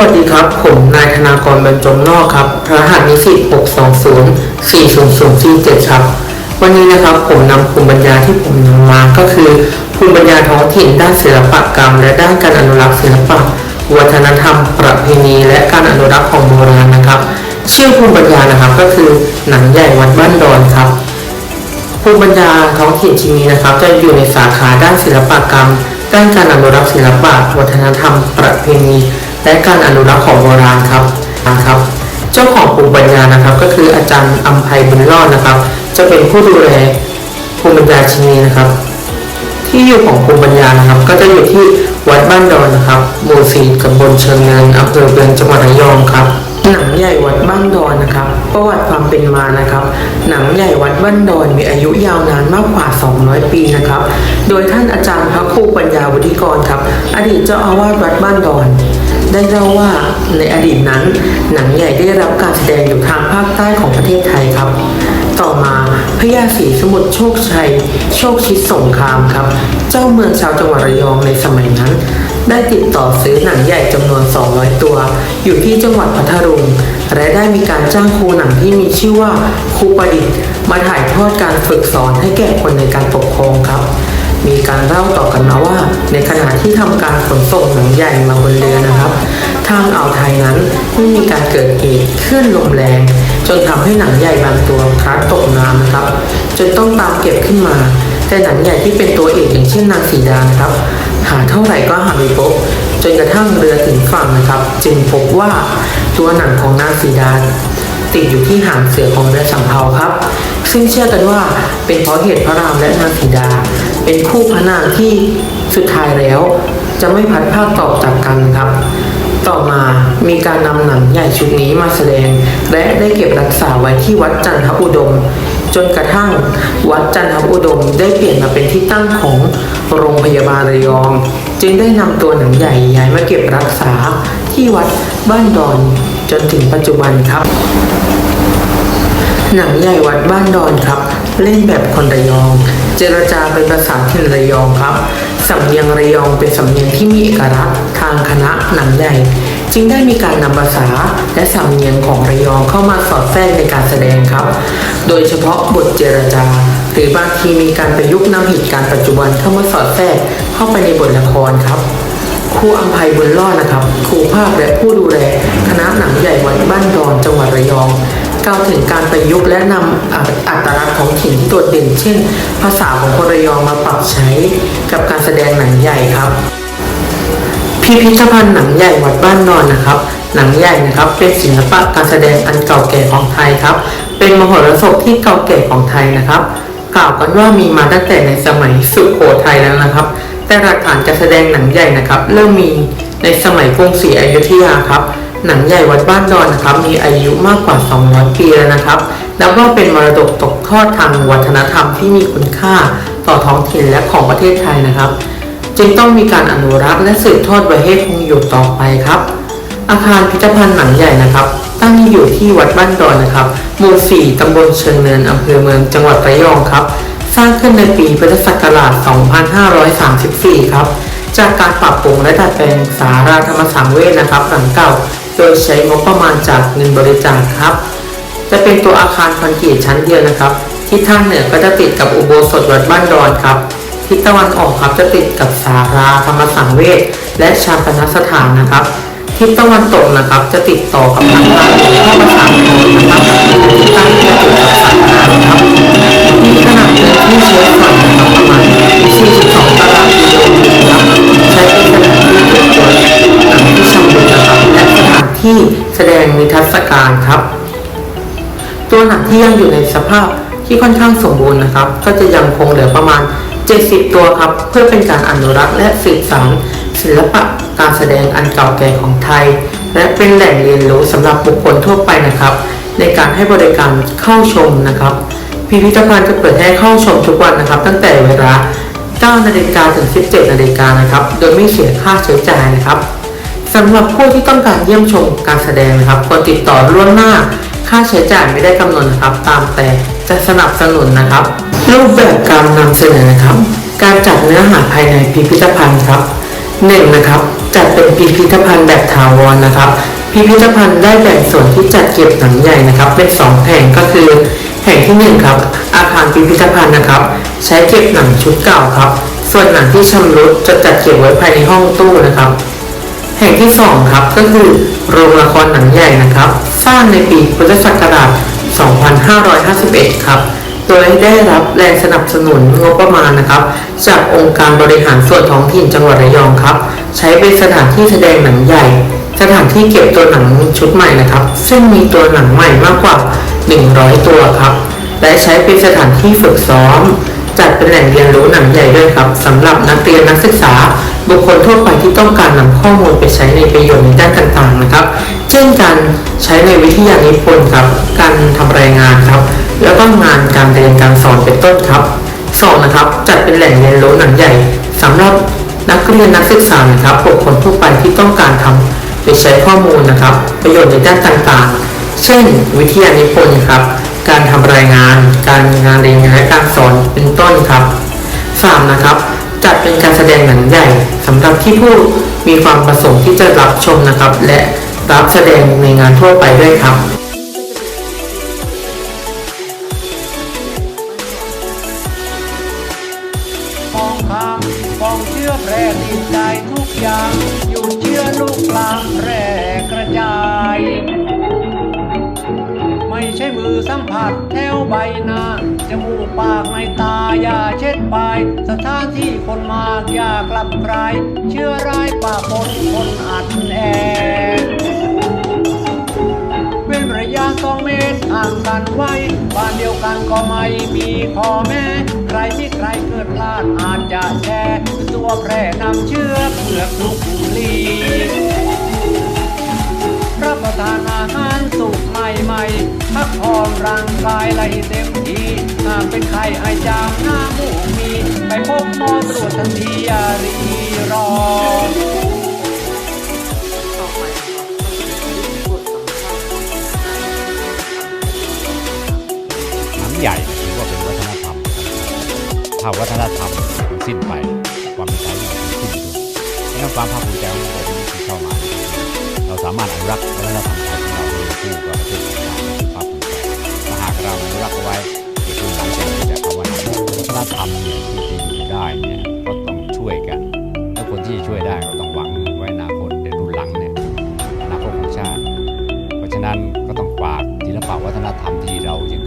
วัสดีครับ ผมนายธนากรบรรจงนอกครับ รหัสนิสิต620 40047ครับ วันนี้นะครับผมนำภูมิปัญญาที่ผมนำมาก็คือ ภูมิปัญญาท้องถิ่นด้านศิลปกรรม และด้านการอนุรักษ์ศิลปะ วัฒนธรรม ประเพณี และการอนุรักษ์ของโบราณนะครับ ชื่อภูมิปัญญานะครับก็คือหนังใหญ่วัดบ้านดอนครับ ภูมิปัญญาท้องถิ่นชิ้นนี้นะครับ จะอยู่ในสาขาด้านศิลปกรรม ด้านการอนุรักษ์ศิลปะ วัฒนธรรม ประเพณี และการอนุรักษ์ของโบราณครับนะครับ เจ้าของภูมิปัญญานะครับ ก็คืออาจารย์อัมภัยบุญรอดนะครับ จะเป็นผู้ดูแลภูมิปัญญาชิ้นนี้นะครับ ที่อยู่ของภูมิปัญญานะครับ ก็จะอยู่ที่วัดบ้านดอนนะครับ หมู่สี่ตำบลเชิงเนินอำเภอเบืองจังหวัดระยองครับหนังใหญ่วัดบ้านดอนนะครับประวัติความเป็นมานะครับ หนังใหญ่วัดบ้านดอนมีอายุยาวนานมากกว่า 200 ปีนะครับ โดยท่านอาจารย์พระครูปัญญาวุฒิกรครับ อดีตเจ้าอาวาสวัดบ้านดอน ได้เล่าว่าในอดีตนั้น หนังใหญ่ได้รับการแสดงอยู่ทางภาคใต้ของประเทศไทยครับ ต่อมาพระยาศรีสมุทรโชคชัย โชคชิดสงครามครับ เจ้าเมืองชาวจังหวัดระยองในสมัยนั้น ได้ติดต่อซื้อหนังใหญ่จำนวน 200 ตัว อยู่ที่จังหวัดพัทลุงและได้มีการจ้างครูหนังที่มีชื่อว่าครูประดิษฐ์มาถ่ายทอดการฝึกสอนให้แก่คนในการปก การเล่าต่อกันมาว่า ในขณะที่ทำการขนส่งหนังใหญ่มาบนเรือนะครับ ทางอ่าวไทยนั้นไม่มีการเกิดเหตุคลื่นลมแรง จนทำให้หนังใหญ่บางตัวพลัดตกน้ำนะครับ จนต้องตามเก็บขึ้นมา แต่หนังใหญ่ที่เป็นตัวเอกอย่างเช่นนางสีดานะครับ หาเท่าไหร่ก็หาไม่พบจนกระทั่งเรือถึงฝั่งนะครับ จึงพบว่าตัวหนังของนางสีดา ติดอยู่ที่หางเสือของเรือสำเภาครับ ซึ่งเชื่อกันว่าเป็นเพราะเหตุพระรามและนางสีดา เป็นคู่พระนางที่สุดท้ายแล้ว จะไม่พัดภาคต่อจากกันครับ ต่อมามีการนำหนังใหญ่ชุดนี้มาแสดง และได้เก็บรักษาไว้ที่วัดจันทอุดม จนกระทั่งวัดจันทอุดมได้เปลี่ยนมาเป็นที่ตั้งของโรงพยาบาลระยอง จึงได้นำตัวหนังใหญ่ย้ายมาเก็บรักษาที่วัดบ้านดอน จนถึงปัจจุบันครับ หนังใหญ่วัดบ้านดอนครับ เล่นแบบคนระยอง เจรจาเป็นภาษาถิ่นระยองครับสำเนียงระยองเป็นสำเนียงที่มีเอกลักษณ์ทางคณะหนังใหญ่จึงได้มีการนำภาษาและสำเนียงของระยองเข้ามาสอดแทรกในการแสดงครับ โดยเฉพาะบทเจรจา หรือบางทีมีการประยุกต์นำเหตุการณ์ปัจจุบันเข้ามาสอดแทรกเข้าไปในบทละครครับ ครูอัมภัยบุญรอดนะครับครูภาคและผู้ดูแลคณะหนังใหญ่วัดบ้านดอนจังหวัดระยองกล่าวถึงการประยุกต์และนำอัตลักษณ์ท้องถิ่นที่โดดเด่น เช่น ภาษาของคนระยองมาปรับใช้กับการแสดงหนังใหญ่ครับ พิพิธภัณฑ์หนังใหญ่วัดบ้านนอนนะครับ หนังใหญ่นะครับเป็นศิลปะการแสดงอันเก่าแก่ของไทยครับ เป็นมหรสพที่เก่าแก่ของไทยนะครับ กล่าวกันว่ามีมาตั้งแต่ในสมัยสุโขทัยแล้วนะครับ แต่หลักฐานการแสดงหนังใหญ่นะครับ เริ่มมีในสมัยกรุงศรีอยุธยาครับ หนังใหญ่วัดบ้านดอนนะครับ มีอายุมากกว่า 200 ปีแล้วนะครับแล้วก็เป็นมรดกตกทอดทางวัฒนธรรมที่มีคุณค่าต่อท้องถิ่นและของประเทศไทยนะครับ จึงต้องมีการอนุรักษ์และสืบทอดไว้ให้คงอยู่ต่อไปครับ อาคารพิพิธภัณฑ์หนังใหญ่นะครับ ตั้งอยู่ที่วัดบ้านดอนนะครับหมู่4ตำบลเชิงเนินอำเภอเมืองจังหวัดระยองครับ สร้างขึ้นในปีพุทธศักราช 2534 ครับ จากการปรับปรุงและดัดแปลงสาราธรรมสังเวชนะครับหลังเก่า โดยใช้งบประมาณจากเงินบริจาคครับ จะเป็นตัวอาคารคอนกรีตชั้นเดียวนะครับ ที่ทางเหนือก็จะติดกับอุโบสถวัดบ้านดอนครับทิศตะวันออกครับจะติดกับสาราธรรมสังเวชและชาปนสถานนะครับทิศตะวันตกนะครับจะติดต่อกับทางด้านหลวงพ่อ ที่ยังอยู่ในสภาพที่ค่อนข้างสมบูรณ์นะครับ ก็จะยังคงเหลือประมาณ 70 ตัวครับ เพื่อเป็นการอนุรักษ์และสืบสานศิลปะการแสดงอันเก่าแก่ของไทย และเป็นแหล่งเรียนรู้สำหรับบุคคลทั่วไปนะครับ ในการให้บริการเข้าชมนะครับพิพิธภัณฑ์จะเปิดให้เข้าชมทุกวันนะครับ ตั้งแต่เวลา 9 นาฬิกาถึง 17 นาฬิกานะครับ โดยไม่เสียค่าใช้จ่ายนะครับสำหรับผู้ที่ต้องการเยี่ยมชมการแสดงนะครับควรติดต่อล่วงหน้า ค่าใช้จ่ายไม่ได้กำหนดนะครับ ตามแต่จะสนับสนุนนะครับ รูปแบบการนำเสนอนะครับ การจัดเนื้อหาภายในพิพิธภัณฑ์ครับหนึ่งนะครับจัดเป็นพิพิธภัณฑ์แบบถาวรนะครับ พิพิธภัณฑ์ได้แบ่งส่วนที่จัดเก็บหนังใหญ่นะครับ เป็นสองแห่งก็คือ แห่งที่หนึ่งครับ อาคารพิพิธภัณฑ์นะครับ ใช้เก็บหนังชุดเก่าครับ ส่วนหนังที่ชำรุดจะจัดเก็บไว้ภายในห้องตู้นะครับ แห่งที่สองครับก็คือโรงละครหนังใหญ่นะครับ สร้างในปีพุทธศักราช 2551 ครับ โดยได้รับแรงสนับสนุนงบประมาณนะครับ จากองค์การบริหารส่วนท้องถิ่นจังหวัดระยองครับ ใช้เป็นสถานที่แสดงหนังใหญ่ สถานที่เก็บตัวหนังชุดใหม่นะครับ ซึ่งมีตัวหนังใหม่มากกว่า 100 ตัวครับ และใช้เป็นสถานที่ฝึกซ้อม จัดเป็นแหล่งเรียนรู้หนังใหญ่ด้วยครับสำหรับนักเรียนนักศึกษา บุคคลทั่วไปที่ต้องการนำข้อมูลไปใช้ในประโยชน์ในด้านต่างๆนะครับ เช่นการใช้ในวิทยานิพนธ์ครับ การทำรายงานครับ แล้วก็งานการเรียนการสอนเป็นต้นครับสองนะครับ จัดเป็นแหล่งเรียนรู้หนังใหญ่สำหรับนักเรียนนักศึกษานะครับ บุคคลทั่วไปที่ต้องการทำไปใช้ข้อมูลนะครับ ประโยชน์ในด้านต่างๆ เช่น วิทยานิพนธ์ครับ การทำรายงาน การงานเรียนและการสอนเป็นต้นครับสามนะครับ จัดเป็นการแสดงหนังใหญ่สำหรับที่ผู้มีความประสงค์ที่จะรับชมนะครับ และรับแสดงในงานทั่วไปด้วยครับองคำฟองเชื้อแพร่ดินใจทุกอย่าง อยู่เชื้อลูกลามแพร่กระจาย ช่มือสัมผัสแถวใบหน้าจมูกปากในตาอย่าเช็ดไปสถานที่คนมากอย่ากลับไกลเชื้อร้ายป่าปนคนอัดแอเว้นระยะสองเมตรห่างกันไว้บ้านเดียวกันก็ไม่มีขอแม้ใครที่ใครเกิดพลาดอาจจะแชร์ตัวแพร่นำเชื้อเผือกลุกลี พักผ่อนร่างกายไหลเต็มที่หากเป็นไข้ไอจามหน้ามูกมี ไปพบหมอตรวจทันทีอย่ารีรอหนังใหญ่ถือว่าเป็นวัฒนธรรมถ้าวัฒนธรรมมันสิ้นไปความเป็นไทยมันสิ้นด้วยดังนั้นความภาคภูมิใจของผมที่เข้ามา เราสามารถอนุรักษ์วัฒนธรรมไทยของเราให้คู่กับประเทศ รรมเนี่ยที่จะอยู่ได้เนี่ยก็ต้องช่วยกัน แล้วคนที่ช่วยได้ก็ต้องหวังไว้อนาคตในรุ่นหลังเนี่ยอนาคตของชาติ เพราะฉะนั้นก็ต้องฝากศิลปะวัฒนธรรมที่เรายัง